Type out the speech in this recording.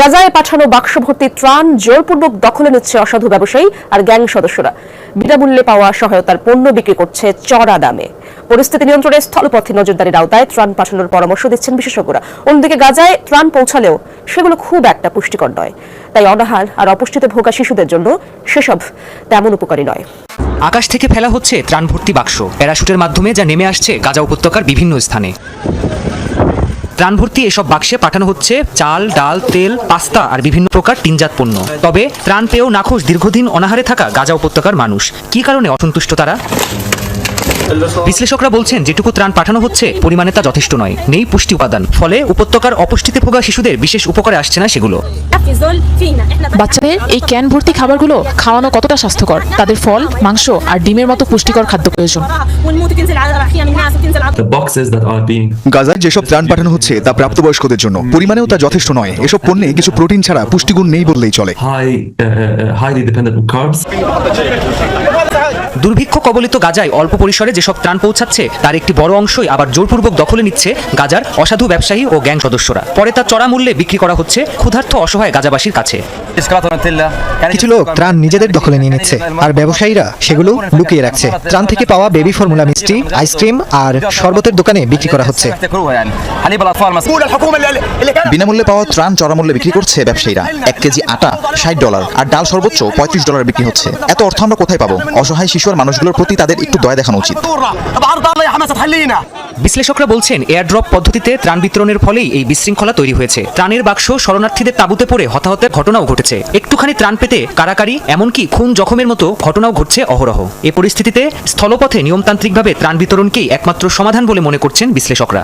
গাজায় পাঠানো বাক্স ভর্তি ত্রাণ জোরপূর্বক দখলে নিচ্ছে অসাধু ব্যবসায়ী আর গ্যাং সদস্যরা। বিনামূল্যে পাওয়া সহায়তার পণ্য বিক্রি করছে চড়া দামে। পরিস্থিতি নিয়ন্ত্রণে স্থলপথে নজরদারির আওতায় ত্রাণ পাঠানোর পরামর্শ দিচ্ছেন বিশেষজ্ঞরা। অন্যদিকে গাজায় ত্রাণ পৌঁছালেও সেগুলো খুব একটা পুষ্টিকর নয়। তাই অনাহার আর অপুষ্টিতে ভোগা শিশুদের জন্য সেসব তেমন উপকারী নয়। আকাশ থেকে ফেলা হচ্ছে ত্রাণ ভর্তি বাক্স। প্যারাশুটের মাধ্যমে যা নেমে আসছে গাজা উপত্যকার বিভিন্ন স্থানে। ত্রাণ ভর্তি এসব বাক্সে পাঠানো হচ্ছে চাল, ডাল, তেল, পাস্তা আর বিভিন্ন প্রকার টিনজাত পণ্য। তবে ত্রাণ পেয়েও নাখোশ দীর্ঘদিন অনাহারে থাকা গাজা উপত্যকার মানুষ। কি কারণে অসন্তুষ্ট তারা? বিশ্লেষকরা বলছেন যেটুকু ত্রাণ পাঠানো হচ্ছে পরিমাণে তা যথেষ্ট নয়। নেই পুষ্টি উপাদান। ফলে উপত্যকার অপুষ্টিতে ভোগা শিশুদের বিশেষ উপকারে আসছে না সেগুলো। বাচ্চাদের এই ক্যান ভর্তি খাবারগুলো খাওয়ানো কতটা স্বাস্থ্যকর? তাদের ফল মাংস আর ডিমের মতো পুষ্টিকর খাদ্য প্রয়োজন। গাজায় যেসব ত্রাণ পাঠানো হচ্ছে তা প্রাপ্তবয়স্কদের জন্য পরিমাণেও তা যথেষ্ট নয়। এসব পণ্যে কিছু প্রোটিন ছাড়া পুষ্টিগুণ নেই বললেই চলে। কবলিত গাজায় অল্প পরিসরে যেসব ত্রাণ পৌঁছাচ্ছে তার একটি বড় অংশই আবার জোরপূর্বক দখলে নিচ্ছে গাজার অসাধু ব্যবসায়ী ও গ্যাং সদস্যরা। পরে তা চড়া মূল্যে বিক্রি করা হচ্ছে ক্ষুধার্ত অসহায় গাজাবাসীর কাছে। কিছু লোক ত্রাণ নিজেদের দখলে নিয়ে নিচ্ছে আর ব্যবসায়ীরা সেগুলো লুকিয়ে রাখছে। ত্রাণ থেকে পাওয়া বেবি ফর্মুলা মিষ্টি আইসক্রিম আর শরবতের দোকানে বিক্রি করা হচ্ছে। বিনামূল্যে পাওয়া ত্রাণ চড়ামূল্যে বিক্রি করছে ব্যবসায়ীরা। এক কেজি আটা ষাট ডলার আর ডাল সর্বোচ্চ পঁয়ত্রিশ ডলার বিক্রি হচ্ছে। এত অর্থ আমরা কোথায় পাবো? অসহায় শিশু আর মানুষগুলোর প্রতি তাদের একটু দয়া দেখানো উচিত। বিশ্লেষকরা বলছেন, এয়ারড্রপ পদ্ধতিতে ত্রাণ বিতরণের ফলেই এই বিশৃঙ্খলা তৈরি হয়েছে। ত্রাণের বাক্স শরণার্থীদের তাঁবুতে পড়ে হতাহতের ঘটনাও ঘটেছে। একটুখানি ত্রাণ পেতে কারাকারি, এমনকি খুন জখমের মতো ঘটনাও ঘটছে অহরহ। এ পরিস্থিতিতে স্থলপথে নিয়মতান্ত্রিকভাবে ত্রাণ বিতরণকেই একমাত্র সমাধান বলে মনে করছেন বিশ্লেষকরা।